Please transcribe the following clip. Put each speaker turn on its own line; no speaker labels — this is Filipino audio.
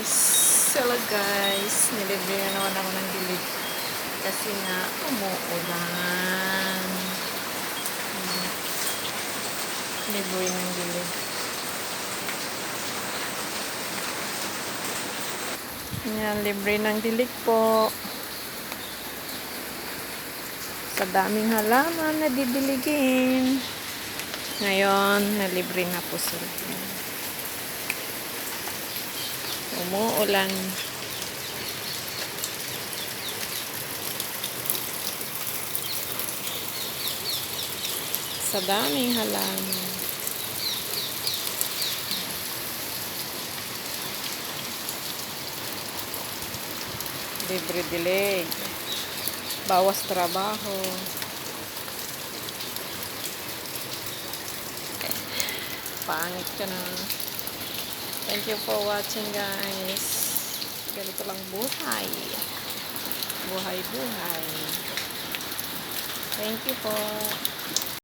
guys. Hello guys. Nilibre na naman ako ng dilig. Kasi nga, umuulan. Libre ng dilig. Yan, libre ng dilig po. Sa daming halaman na didiligin. Ngayon, nalibre na po sila. Umuulan. Sa daming halaman. Libre dilig. Bawas trabaho. Pangit ka na. Thank you for watching guys. Ganito lang buhay. Buhay-buhay. Thank you po.